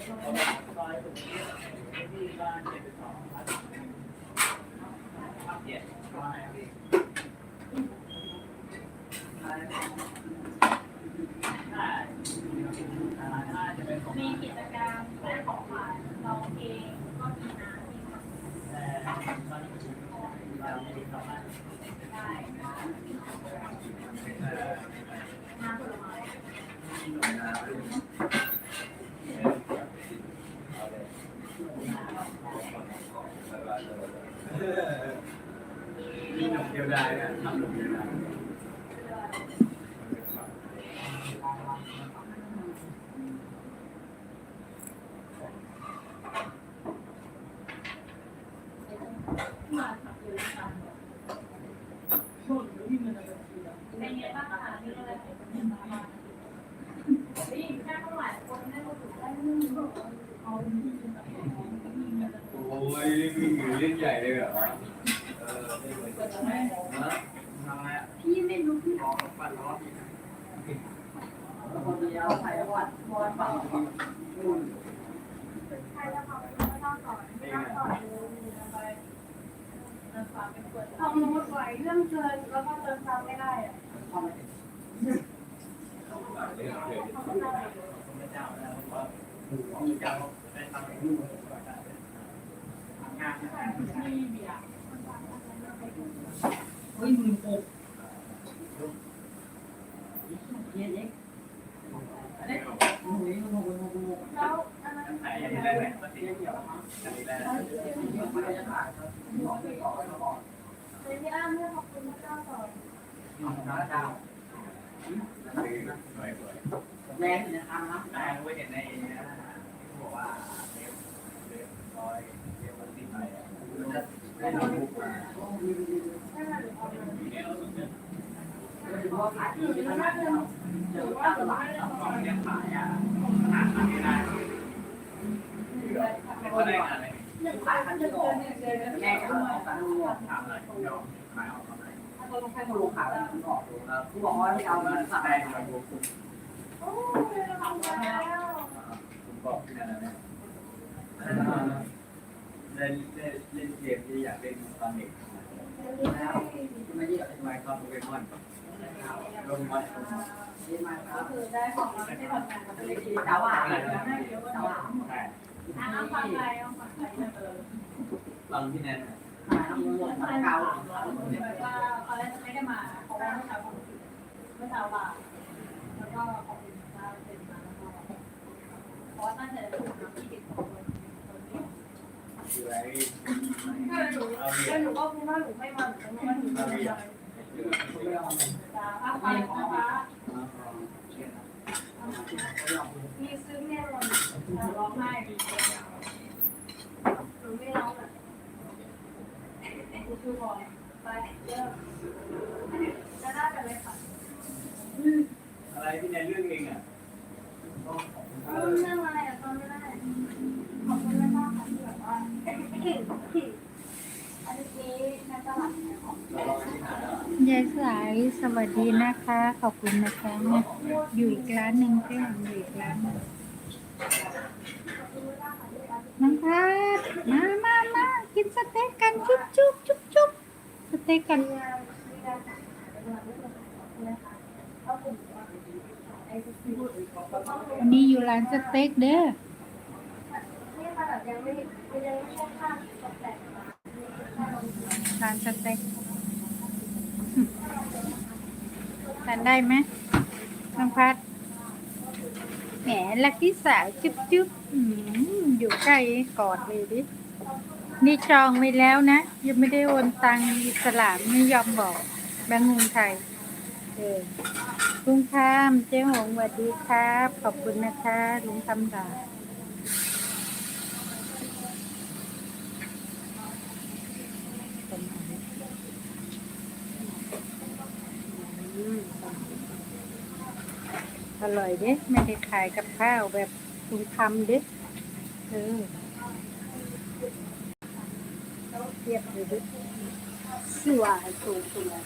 มีกิจกรรมขายของขวัญร้องเพลงก็มีนะมีได้น้ำผลไม้มีหนุ่มเดียวได้นะทำหนุ่ม เดียวได้มาขับอยู่ค่ะเป็นไงบ้างคะนี่ก็เลยเป็นมบ้างนี่แค่เท่าไหร่คนได้ก็ถูกได้เรื่องนี้าโอ้ยมีหมูเล่นใหญ่เลยเหรอ พี่ไม่รู้พี่ร้องปันร้องคนเดียวใครวัดบอลเปล่าใครจะทำก็ต้องสอนต้องสอนไปเดินฟ้าเป็นคนทำโน้ตไว้เรื่องเกินแล้วก็เดินฟ้าไม่ได้อะทำไมเล่นเกิดเขาก็ได้องเจ้าได้ทำให้ลูกงานนะมีเบียร์ เฮ้ยมือหกเย็นเอ็กโอ้ยมันหกมันหกมันหก แล้วอันนั้น ไหนอย่างนี้ได้ไหมมันตีเกี่ยวอันนี้ได้มันจะถ่ายครับบอกไปก่อนไปก่อนเป็นที่อ้างเรื่องขอบคุณพระเจ้าสอนน้าดาวซื้อนะสวยสวยแรงอยู่ในทางนะแต่รู้เห็นในนี้นะบอกว่าเล็บเล็บรอยเล็บมันติดอะไรอะได้ดูบุกมาให้มันเอาเงินทีนี้เราสนใจถือว่าขายดีหรือขว่านาดเงินี้นห รือว่าหรือว่าไม่ได้ตอนนี้ขายอะได้ไม่เลยเงินขาเอนเดือนแม่ก็เอาการรวมถามอะไรยอมขายออกเท่าไร่ก็ต้องให้คนลงขายแล้วคุณบอกบอกว่าให้เอาเงินแสสั่งดงมาดูคุณโอ้ยเราทำแล้วผมบอกที่นั่นนะเล่นเล่นเล่นเกมที่อยากเล่นตอนเด็กแล้วไม่เยอะทำไมตอนโปเกมอนลงมาเยอะมากคก็รับคือได้ของเราที่ทำงานกับเลยที่แต่ว่าได้เยอะกว่าแต่เราว่า ใช่เอาฟังไปเอาฟังไปเออตอนที่นั่นหางินหมดมาเก่าว่าเขาจะไม่ได้มาเพราะว่าเมื่อเช้าของเมื่อเช้าลาแล้วก็ขอบคุณมากเป็นมาแล้วก็เพราะว่าตั้งใจจะทำที่ติดของคนนี้คือะไรก็หนูก็หนูก็พูดว่าหนูไม่มาหนูก็ว่าหนูไม่มาจ้าป้าป้าป้า มีซื้อแม่ร้องร้องไห้หนูไม่ร้องอะกูคือบอกไปเยอะจะได้กันเลยค่ะอะไรที่ในเรื่องเองอะเรื่องอะไรอะตอนไม่ได้ขอบคุณมากค่ะที่แบบว่าอันนี้ในตลาดของ ยายสายสวัสดีนะคะ ขอบคุณนะคะอยู่อีกร้านหนึ่งก็อยู่อีกร้านหนึ่งน้องพัดมามามากินสเต็กกันจุ๊บจุ๊บจุ๊บจุ๊บสเต็กกันวันนี้อยู่ร้านสเต็กเด้อร้านสเต็กทาน ได้ไหมน้องพัดแหมลักกี้สาวจุ๊บจุ๊บอยู่ใกล้กอดเลยดิ นี่จองไว้แล้วนะ ยังไม่ได้โอนตังค์อิสลามไม่ยอมบอกแบงก์กรุงไทยเออลุงคามเจ๊หงสวัสดีครับ ขอบคุณนะคะลุงคำดา อร่อยเด้ไม่ได้ขายกับข้าวแบบคุณทำเด้เออเทียบเลยดิสวยสวยสวย